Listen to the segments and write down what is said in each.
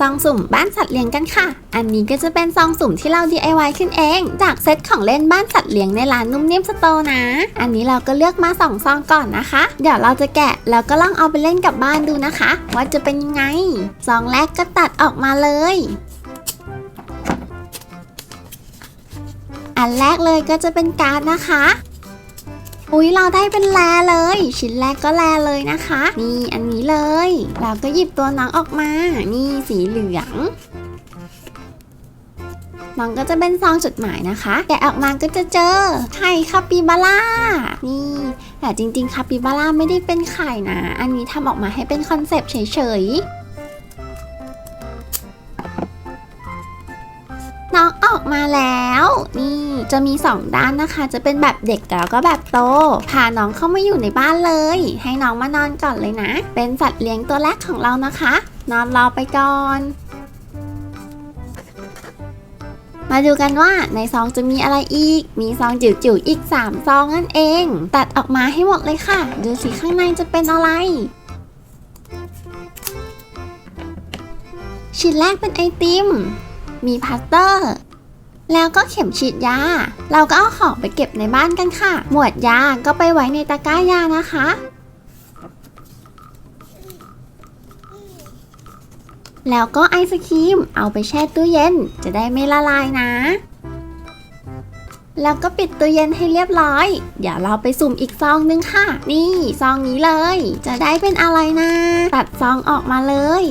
ซองสุ่มบ้านสัตว์เลี้ยงกันค่ะ อันนี้ก็จะเป็นซองสุ่มที่เรา DIY ขึ้นเอง จากเซตของเล่นบ้านสัตว์เลี้ยงในร้านนุ่มนิ่มสโตนะ อันนี้เราก็เลือกมาสองซองก่อนนะคะ เดี๋ยวเราจะแกะแล้วก็ลองเอาไปเล่นกับบ้านดูนะคะ ว่าจะเป็นยังไง ซองแรกก็ตัดออกมาเลย อันแรกเลยก็จะเป็นการ์ดนะคะ อุ๊ยเราได้เป็นแลเลย ชิ้นแรกก็แลเลยนะคะ นี่อันนี้เลย เราก็หยิบตัวน้องออกมา นี่สีเหลืองน้องก็จะเป็นซองจดหมายนะคะ แกะออกมาก็จะเจอไข่คาปิบาร่า นี่ แต่จริงๆคาปิบาร่าไม่ได้เป็นไข่นะ อันนี้ทำออกมาให้เป็นคอนเซปต์เฉยๆ ออกมาแล้ว นี่จะมีสองด้านนะคะ จะเป็นแบบเด็กแล้วก็แบบโต พาน้องเข้ามาอยู่ในบ้านเลย ให้น้องมานอนก่อนเลยนะ เป็นสัตว์เลี้ยงตัวแรกของเรานะคะ นอนรอไปก่อนมาดูกันว่าในซองจะมีอะไรอีก มีซองจิ๋วๆอีก 3 ซองนั่นเอง ตัดออกมาให้หมดเลยค่ะ ดูสิข้างในจะเป็นอะไร ชิ้นแรกเป็นไอติม มีพลาสเตอร์ แล้วก็เข็มฉีดยา เราก็เอาของไปเก็บในบ้านกันค่ะ หมวดยาก็ไปไว้ในตะกร้ายานะคะ แล้วก็ไอศครีมเอาไปแช่ตู้เย็นจะได้ไม่ละลายนะ แล้วก็ปิดตู้เย็นให้เรียบร้อย เดี๋ยวเราไปสุ่มอีกซองนึงค่ะ นี่ซองนี้เลย จะได้เป็นอะไรนะ ตัดซองออกมาเลย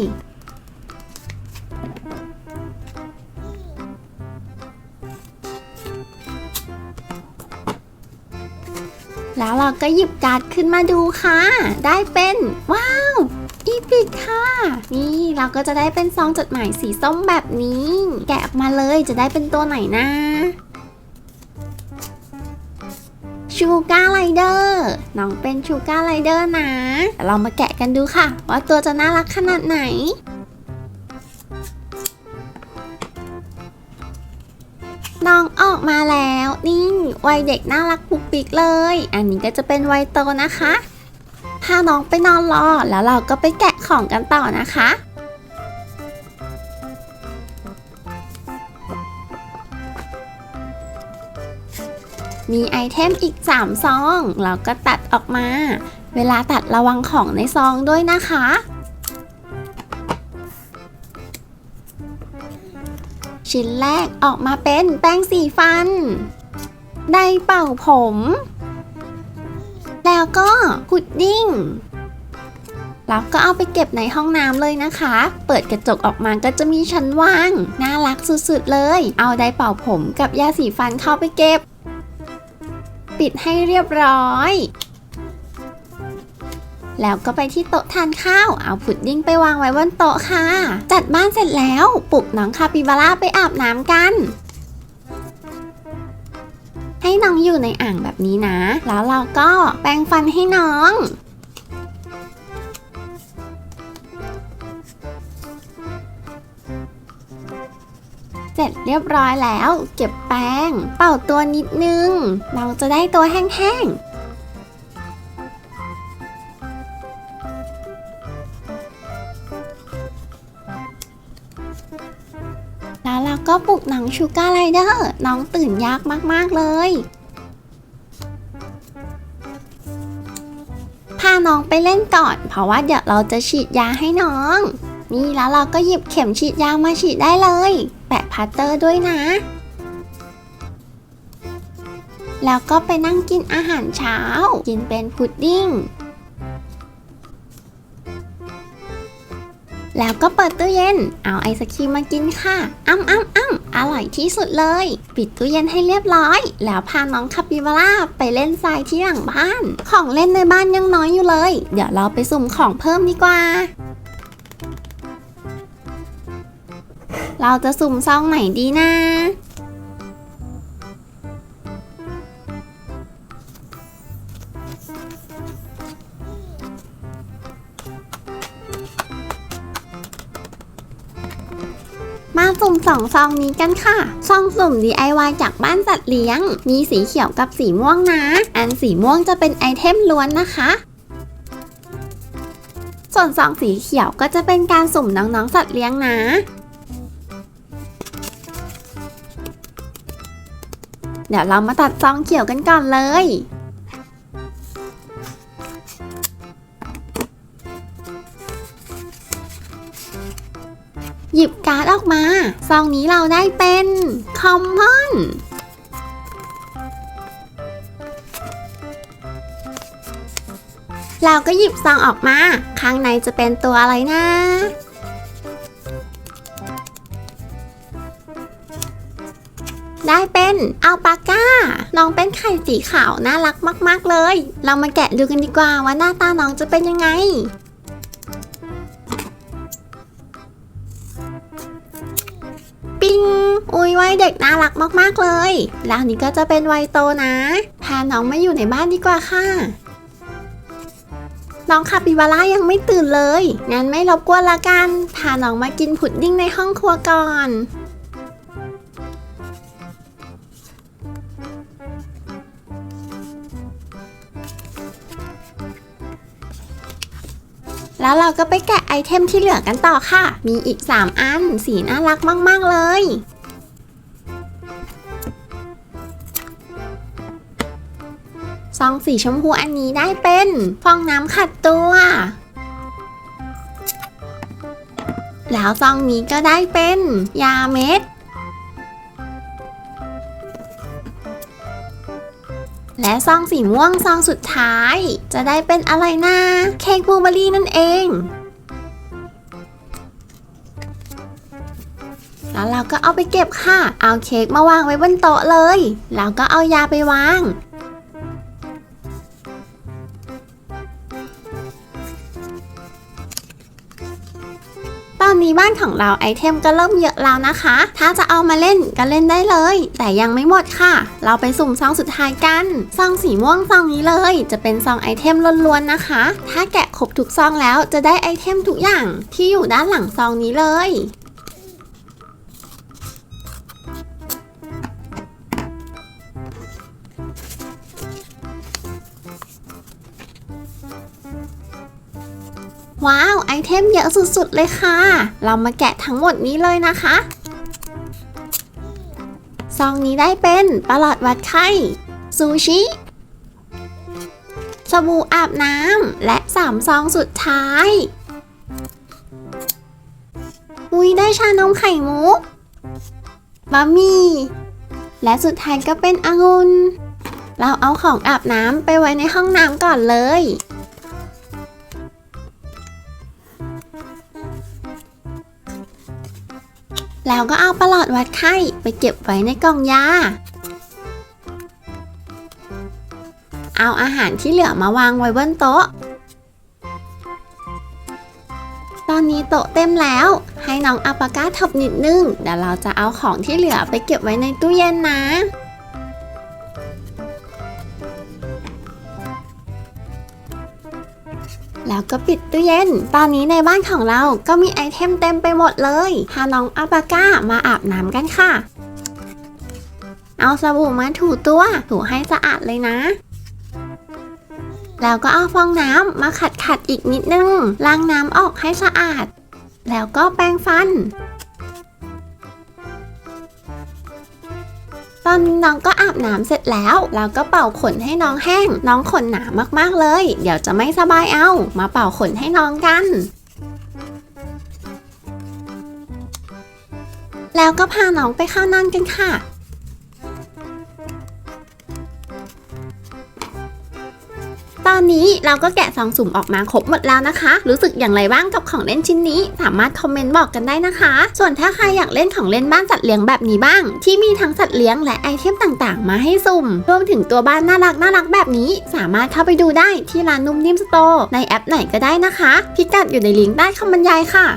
แล้วเราก็หยิบการ์ดขึ้นมาดูค่ะ ได้เป็นว้าวอีพิกค่ะ นี่เราก็จะได้เป็นซองจดหมายสีส้มแบบนี้ แกะออกมาเลยจะได้เป็นตัวไหนนะชูการ์ไรเดอร์น้องเป็นชูการ์ไรเดอร์นะเดี๋ยวเรามาแกะกันดูค่ะ ว่าตัวจะน่ารักขนาดไหน ออกมาแล้วนี่วัยเด็กน่ารักปุกปิกเลย อันนี้ก็จะเป็นวัยโตนะคะพาน้องไปนอนรอแล้วเราก็ไปแกะของกันต่อนะคะมีไอเทมอีก 3 ซอง เราก็ตัดออกมา เวลาตัดระวังของในซองด้วยนะคะ ชิ้นแรกออกมาเป็นแป้งสีฟัน ไดร์เป่าผม แล้วก็พุดดิ้งแล้วก็เอาไปเก็บในห้องน้ำเลยนะคะ เปิดกระจกออกมาก็จะมีชั้นว่าง น่ารักสุดๆเลย เอาไดเป่าผมกับยาสีฟันเข้าไปเก็บ ปิดให้เรียบร้อย แล้วก็ไปที่โต๊ะทานข้าว เอาพุดดิ้งไปวางไว้บนโต๊ะค่ะ จัดบ้านเสร็จแล้วปลุกน้องคาปิบาร่าไปอาบน้ำกันให้น้องอยู่ในอ่างแบบนี้นะ แล้วเราก็แปรงฟันให้น้อง เสร็จเรียบร้อยแล้ว เก็บแป้ง เป่าตัวนิดนึง เราจะได้ตัวแห้งๆ แล้วเราก็ปลุกน้องชูการ์ไรเดอร์น้องตื่นยากมาก ๆ เลย พาน้องไปเล่นก่อน เพราะว่าเดี๋ยวเราจะฉีดยาให้น้อง นี่แล้วเราก็หยิบเข็มฉีดยามาฉีดได้เลย แปะพัตเตอร์ด้วยนะ แล้วก็ไปนั่งกินอาหารเช้า กินเป็นพุดดิ้ง แล้วก็เปิดตู้เย็น เอาไอศครีมมากินค่ะ อ้ำอ้ำอ้ำอร่อยที่สุดเลย ปิดตู้เย็นให้เรียบร้อย แล้วพาน้องคาปิบาร่าไปเล่นทรายที่หลังบ้าน ของเล่นในบ้านยังน้อยอยู่เลย เดี๋ยวเราไปสุ่มของเพิ่มดีกว่า เราจะสุ่มซองไหนดีนะ มาสุ่มสองซองนี้กันค่ะ ซองสุ่ม DIY จากบ้านสัตว์เลี้ยง มีสีเขียวกับสีม่วงนะ อันสีม่วงจะเป็นไอเทมล้วนนะคะส่วนซองสีเขียวก็จะเป็นการสุ่มน้องๆสัตว์เลี้ยงนะเดี๋ยวเรามาตัดซองเขียวกันก่อนเลย ออกมา ซองนี้เราได้เป็นคอมมอนเราก็หยิบซองออกมา ข้างในจะเป็นตัวอะไรนะ ได้เป็นอัลปาก้า น้องเป็นไข่สีขาว น่ารักมาก ๆ เลย เรามาแกะดูกันดีกว่าว่าหน้าตาน้องจะเป็นยังไง ยวัยเด็กน่ารักมากๆเลย แล้วนี่ก็จะเป็นวัยโตนะ พาน้องมาอยู่ในบ้านดีกว่าค่ะ น้องคาปิบาร่ายังไม่ตื่นเลย งั้นไม่รบกวนละกัน พาน้องมากินพุดดิ้งในห้องครัวก่อนแล้วเราก็ไปแกะไอเทมที่เหลือกันต่อค่ะ มีอีก 3 อัน สีน่ารักมาก ๆ เลย ซองสีชมพูอันนี้ได้เป็นฟองน้ำขัดตัว แล้วซองนี้ก็ได้เป็นยาเม็ด และซองสีม่วงซองสุดท้าย จะได้เป็นอะไรนะเค้กบลูเบอรี่นั่นเองแล้วเราก็เอาไปเก็บค่ะ เอาเค้กมาวางไว้บนโต๊ะเลย แล้วก็เอายาไปวาง นนี้บ้านของเราไอเทมก็เริ่มเยอะแล้วนะคะ ถ้าจะเอามาเล่นก็เล่นได้เลย แต่ยังไม่หมดค่ะ เราไปสุ่มซองสุดท้ายกันซองสีม่วงซองนี้เลย จะเป็นซองไอเทมล้วนๆนะคะ ถ้าแกะครบทุกซองแล้วจะได้ไอเทมทุกอย่างที่อยู่ด้านหลังซองนี้เลย ไอเทมเยอะสุดๆเลยค่ะ เรามาแกะทั้งหมดนี้เลยนะคะซองนี้ได้เป็นปลอดวัดไข้ซูชิสบู่อาบน้ำและสามซองสุดท้ายอุ้ยได้ชานมไข่มุกบะหมี่และสุดท้ายก็เป็นองุ่นเราเอาของอาบน้ำไปไว้ในห้องน้ำก่อนเลย แล้วก็เอาประหลอดวัดไข้ไปเก็บไว้ในกล่องยา เอาอาหารที่เหลือมาวางไว้บนโต๊ะ ตอนนี้โต๊ะเต็มแล้ว ให้น้องอัปปาก้าทบนิดนึง เดี๋ยวเราจะเอาของที่เหลือไปเก็บไว้ในตู้เย็นนะ แล้วก็ปิดตู้เย็น ตอนนี้ในบ้านของเราก็มีไอเทมเต็มไปหมดเลย พาน้องอัลปาก้ามาอาบน้ำกันค่ะ เอาสบู่มาถูตัว ถูให้สะอาดเลยนะแล้วก็เอาฟองน้ำมาขัดขัดๆอีกนิดนึง ล้างน้ำออกให้สะอาด แล้วก็แปรงฟัน ตอนนี้น้องก็อาบน้ำเสร็จแล้วแล้วก็เป่าขนให้น้องแห้ง น้องขนหนามากๆเลย เดี๋ยวจะไม่สบายเอา มาเป่าขนให้น้องกันแล้วก็พาน้องไปเข้านอนกันค่ะ ตอนนี้เราก็แกะซองสุ่มออกมาครบหมดแล้วนะคะ รู้สึกอย่างไรบ้างกับของเล่นชิ้นนี้ สามารถคอมเมนต์บอกกันได้นะคะ ส่วนถ้าใครอยากเล่นของเล่นบ้านสัตว์เลี้ยงแบบนี้บ้าง ที่มีทั้งสัตว์เลี้ยงและไอเทมต่างๆ มาให้สุ่ม รวมถึงตัวบ้านน่ารักน่ารักแบบนี้ สามารถเข้าไปดูได้ที่ร้านนุ่มนิ่มสโตร์ในแอปไหนก็ได้นะคะ พิกัดอยู่ในลิงก์ใต้คำบรรยายค่ะ